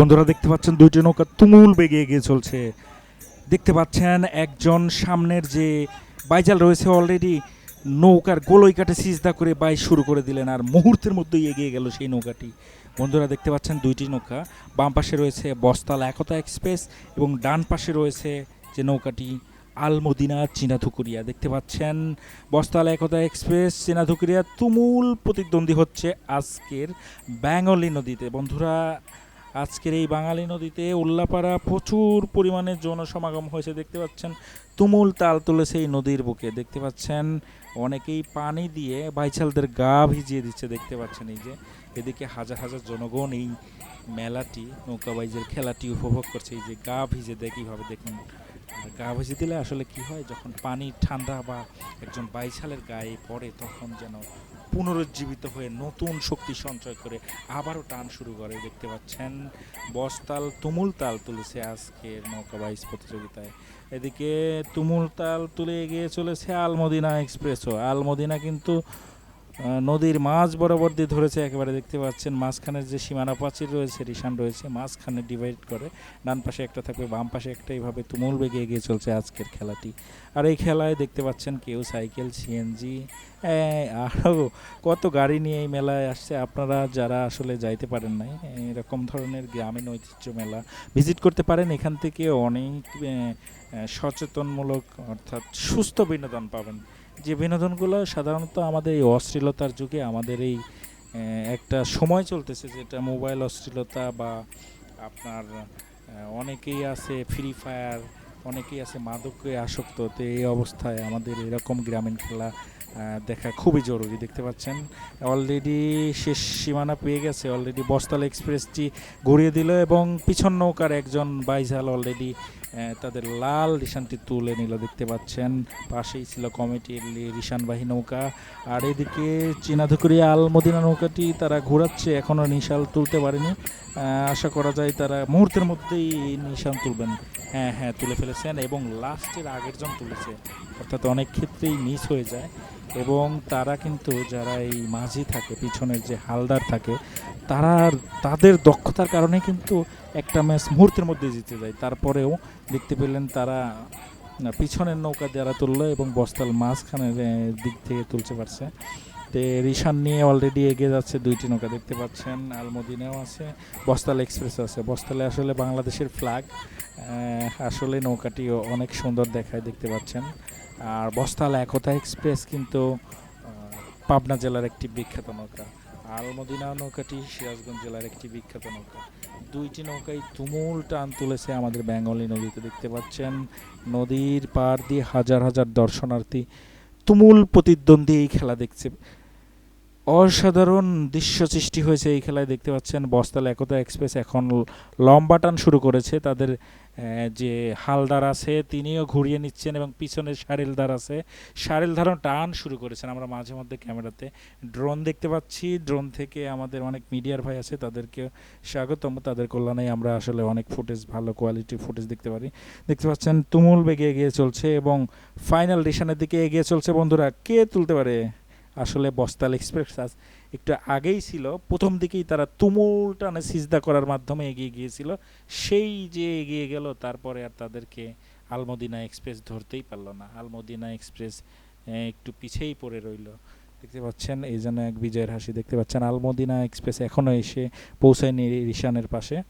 বন্ধুরা দেখতে পাচ্ছেন দুইটি নৌকা তুমুল বেগে এগিয়ে চলছে। দেখতে পাচ্ছেন একজন সামনের যে বাইজাল রয়েছে অলরেডি নৌকার গোলই কাটে সিজদা করে বাই শুরু করে দিলেন আর মুহূর্তের মধ্যেই এগিয়ে গেল সেই নৌকাটি। বন্ধুরা দেখতে পাচ্ছেন দুইটি নৌকা, বাম পাশে রয়েছে বস্তাল একতা এক্সপ্রেস এবং ডান পাশে রয়েছে যে নৌকাটি আলমদিনা চীনাধুকুরিয়া দেখতে পাচ্ছেন বস্তাল একতা এক্সপ্রেস চীনাধুকুরিয়া তুমুল প্রতিদ্বন্দ্বী হচ্ছে আজকের ব্যাঙ্গলি নদীতে। বন্ধুরা আজকের এই বাঙালি নদীতে উল্লাপাড়া প্রচুর পরিমাণে জনসমাগম হয়েছে, দেখতে পাচ্ছেন। তুমুল তাল তুলেছে এই নদীর বুকে, দেখতে পাচ্ছেন, অনেকেই পানি দিয়ে বাইচালদের গা ভিজিয়ে দিচ্ছে, দেখতে পাচ্ছেন এই যে। এদিকে হাজার হাজার জনগণ এই মেলাটি নৌকাবাইজের খেলাটি উপভোগ করছে, এই যে গা ভিজে দেয় কীভাবে দেখুন। গা ভিজে দিলে আসলে কি হয়? যখন পানি ঠান্ডা বা একজন বাইছালের গায়ে পড়ে, তখন যেন পুনরুজ্জীবিত হয়ে নতুন শক্তি সঞ্চয় করে আবারও টান শুরু করে। দেখতে পাচ্ছেন, বস্তাল তুমুল তাল তুলেছে আজকের নৌকা বাইস প্রতিযোগিতায়। এদিকে তুমুল তাল তুলে এগিয়ে চলেছে আলমদিনা এক্সপ্রেসও। আলমদিনা কিন্তু নদীর মাঝ বরাবর দিয়ে ধরেছে, একেবারে দেখতে পাচ্ছেন মাঝখানের যে সীমানা প্রাচীর রয়েছে, রিসান রয়েছে, মাঝখানে ডিভাইড করে, ডান পাশে একটা থাকবে, বাম পাশে একটা এইভাবে তুমুল বেগে এগিয়ে চলছে আজকের খেলাটি। আর এই খেলায় দেখতে পাচ্ছেন কেউ সাইকেল সিএনজি আরও কত গাড়ি নিয়ে এই মেলায় আসছে, আপনারা যারা আসলে যাইতে পারেন নাই, এরকম ধরনের গ্রামীণ ঐতিহ্য মেলা ভিজিট করতে পারেন, এখান থেকে অনেক সচেতনমূলক, অর্থাৎ সুস্থ বিনোদন পাবেন। যে বিনোদনগুলো সাধারণত আমাদের এই অশ্লীলতার যুগে আমাদের এই একটা সময় চলতেছে যেটা মোবাইল অশ্লীলতা বা আপনার অনেকেই আছে ফ্রি ফায়ার অনেকেই আছে মাদকে আসক্ত, তো এই অবস্থায় আমাদের এরকম গ্রামীণ খেলা দেখা খুবই জরুরি। দেখতে পাচ্ছেন অলরেডি শেষ সীমানা পেয়ে গেছে অলরেডি বস্তাল এক্সপ্রেসটি ঘুরিয়ে দিল এবং পিছন নৌকার একজন বাইজাল অলরেডি তাদের লাল রিশানটি তুলে নিল। দেখতে পাচ্ছেন, পাশেই ছিল কমিটির রিশানবাহী নৌকা। আর এদিকে চীনাধুকুরিয়া আলমদিনা নৌকাটি তারা ঘোরাচ্ছে এখনও নিশাল তুলতে পারেনি। আশা করা যায় তারা মুহূর্তের মধ্যেই নিশান তুলবেন। হ্যাঁ হ্যাঁ তুলে ফেলেছেন এবং লাস্টের আগের জন তুলেছে। অর্থাৎ অনেক ক্ষেত্রেই মিস হয়ে যায় এবং তারা কিন্তু যারা এই মাঝি থাকে, পিছনের যে হালদার থাকে, তারা তাদের দক্ষতার কারণে কিন্তু একটা ম্যাচ মুহূর্তের মধ্যে জিতে যায়। তারপরেও দেখতে পেলেন তারা পিছনের নৌকা যারা তুললো এবং বস্তাল মাঝখানের দিক থেকে তুলতে পারছে। তে রিশান নিয়ে অলরেডি এগিয়ে যাচ্ছে দুইটি নৌকা, দেখতে পাচ্ছেন, আলমদিনেও আছে, বস্তাল এক্সপ্রেস আছে। বস্তালে আসলে বাংলাদেশের ফ্ল্যাগ আসলে নৌকাটি অনেক সুন্দর দেখায়, দেখতে পাচ্ছেন। আর বস্তাল একতা এক্সপ্রেস কিন্তু পাবনা জেলার একটি বিখ্যাত নৌকা। আলমদিনা নৌকাটি সিরাজগঞ্জ জেলার একটি বিখ্যাত নৌকা। দুইটি নৌকাই তুমুল টান তুলেছে আমাদের বেঙ্গলি নদীতে, দেখতে পাচ্ছেন। নদীর পার দিয়ে হাজার হাজার দর্শনার্থী তুমুল প্রতিদ্বন্দ্বী এই খেলা দেখছে। অসাধারণ দৃশ্য সৃষ্টি হয়েছে এই খেলায় দেখতে পাচ্ছেন বস্তাল একতা এক্সপ্রেস। এখন লম্বা টান শুরু করেছে। তাদের যে হালদার আছে, তিনিও ঘুরিয়ে নিচ্ছেন এবং পিছনে সারেলদার আছে। সারেলদারও টান শুরু করেছেন। আমরা মাঝে মধ্যে ক্যামেরাতে ড্রোন দেখতে পাচ্ছি। ড্রোন থেকে আমাদের অনেক মিডিয়ার ভাই আছে তাদেরকে স্বাগতম। তাদের কল্যাণে আমরা আসলে অনেক ফুটেজ, ভালো কোয়ালিটির ফুটেজ দেখতে পারি। দেখতে পাচ্ছেন তুমুল বেগে এগিয়ে চলছে এবং ফাইনাল ডিশনের দিকে এগিয়ে চলছে বন্ধুরা। কে তুলতে পারে? আসলে বস্তাল এক্সপ্রেস আজ একটু আগেই ছিল। প্রথম দিকেই তারা তুমুল টানে সিজদা করার মাধ্যমে এগিয়ে গিয়েছিল। সেই যে এগিয়ে গেল, তারপরে আর তাদেরকে আলমদিনা এক্সপ্রেস ধরতেই পারল না। আলমদিনা এক্সপ্রেস একটু পিছেই পড়ে রইল। দেখতে পাচ্ছেন, এই জন্য এক বিজয়ের হাসি দেখতে পাচ্ছেন। আলমদিনা এক্সপ্রেস এখনও এসে পৌঁছায়নি রিশানের পাশে।